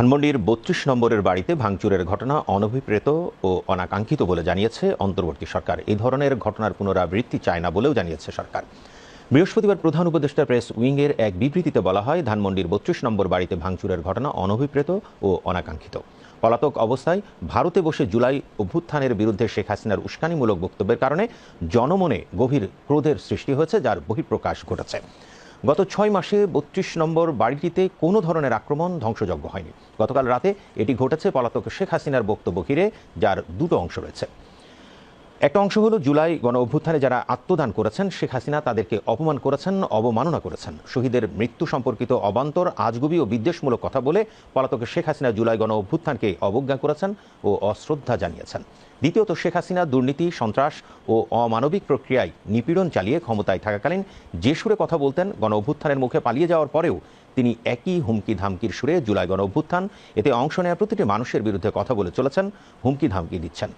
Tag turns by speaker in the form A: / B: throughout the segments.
A: ধানমন্ডির বত্রিশ নম্বরের বাড়িতে ভাঙচুরের ঘটনা অনভিপ্রেত ও অনাকাঙ্ক্ষিত বলে জানিয়েছে অন্তর্বর্তী সরকার। এই ধরনের ঘটনার পুনরাবৃত্তি চায় না বলেও জানিয়েছে সরকার। বৃহস্পতিবার প্রধান উপদেষ্টা প্রেস উইংয়ের এক বিবৃতিতে বলা হয়, ধানমন্ডির বত্রিশ নম্বর বাড়িতে ভাঙচুরের ঘটনা অনভিপ্রেত ও অনাকাঙ্ক্ষিত। পলাতক অবস্থায় ভারতে বসে জুলাই অভ্যুত্থানের বিরুদ্ধে শেখ হাসিনার উস্কানিমূলক বক্তব্যের কারণে জনমনে গভীর ক্রোধের সৃষ্টি হয়েছে, যার বহিঃপ্রকাশ ঘটেছে। গত ছয় মাসে বত্রিশ নম্বর বাড়িটিতে কোনো ধরনের আক্রমণ ধ্বংসযজ্ঞ হয়নি। গতকাল রাতে এটি ঘটেছে পলাতক শেখ হাসিনার বক্তব্য ঘিরে, যার দুটো অংশ রয়েছে। একটা অংশ হলো জুলাই গণ অভ্যুত্থানে যারা আত্মদান করেছেন, শেখ হাসিনা তাদেরকে অপমান করেছেন, অবমাননা করেছেন। শহীদের মৃত্যু সম্পর্কিত অবান্তর, আজগুবি ও বিদ্বেষমূলক কথা বলে পলাতক শেখ হাসিনা জুলাই গণ অভ্যুত্থানকে অবজ্ঞা করেছেন ও অশ্রদ্ধা জানিয়েছেন। দ্বিতীয়ত, শেখ হাসিনা দুর্নীতি, সন্ত্রাস ও অমানবিক প্রক্রিয়ায় নিপীড়ন চালিয়ে ক্ষমতায় থাকাকালীন যে সুরে কথা বলতেন, গণ অভ্যুত্থানের মুখে পালিয়ে যাওয়ার পরেও তিনি একই হুমকি ধামকির সুরে জুলাই গণ অভ্যুত্থান এতে অংশ নেওয়া প্রতিটি মানুষের বিরুদ্ধে কথা বলে চলেছেন হুমকি ধামকি দিচ্ছেন।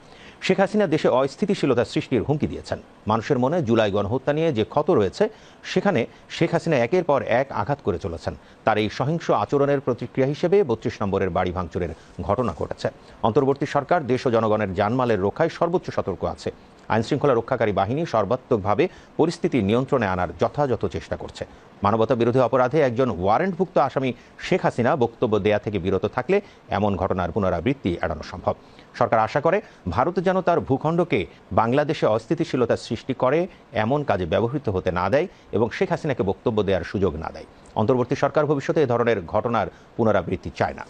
A: শেখ হাসিনা দেশে অস্থিতিশীলতা সৃষ্টির হুমকি দিয়েছেন। মানুষের মনে জুলাই গণহত্যা নিয়ে যে ক্ষত রয়েছে, সেখানে শেখ হাসিনা একের পর এক আঘাত করে চলেছেন। তার এই সহিংস আচরণের প্রতিক্রিয়া হিসেবে বত্রিশ নম্বরের বাড়ি ভাঙচুরের ঘটনা ঘটেছে। অন্তর্বর্তী সরকার, দেশ ও জনগণের জানমালের রক্ষায় সর্বোচ্চ সতর্ক আছে। আইনশৃঙ্খলা রক্ষাকারী বাহিনী সর্বাত্মকভাবে পরিস্থিতি নিয়ন্ত্রণে আনার যথাযথ চেষ্টা করছে। মানবতা বিরোধী অপরাধে একজন ওয়ারেন্টভুক্ত আসামি শেখ হাসিনা বক্তব্য দেয়া থেকে বিরত থাকলে এমন ঘটনার পুনরাবৃত্তি এড়ানো সম্ভব। সরকার আশা করে, ভারত যেন তার ভূখণ্ডকে বাংলাদেশে অস্থিতিশীলতা সৃষ্টি করে, এমন কাজে ব্যবহৃত হতে না দেয় এবং শেখ হাসিনাকে বক্তব্য দেওয়ার সুযোগ না দেয়। অন্তর্বর্তী সরকার ভবিষ্যতে এ ধরনের ঘটনার পুনরাবৃত্তি চায় না।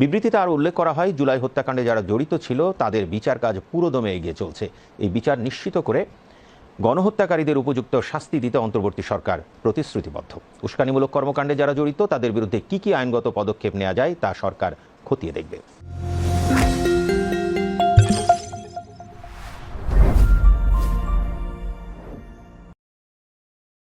A: বিবৃতিতে আরও উল্লেখ করা হয়, জুলাই হত্যাকাণ্ডে যারা জড়িত ছিল, তাদের বিচার কাজ পুরোদমে এগিয়ে চলছে। এই বিচার নিশ্চিত করে গণহত্যাকারীদের উপযুক্ত শাস্তি দিতে অন্তর্বর্তী সরকার প্রতিশ্রুতিবদ্ধ। উস্কানিমূলক কর্মকাণ্ডে যারা জড়িত, তাদের বিরুদ্ধে কি কি আইনগত পদক্ষেপ নেওয়া যায়, তা সরকার খতিয়ে দেখবে।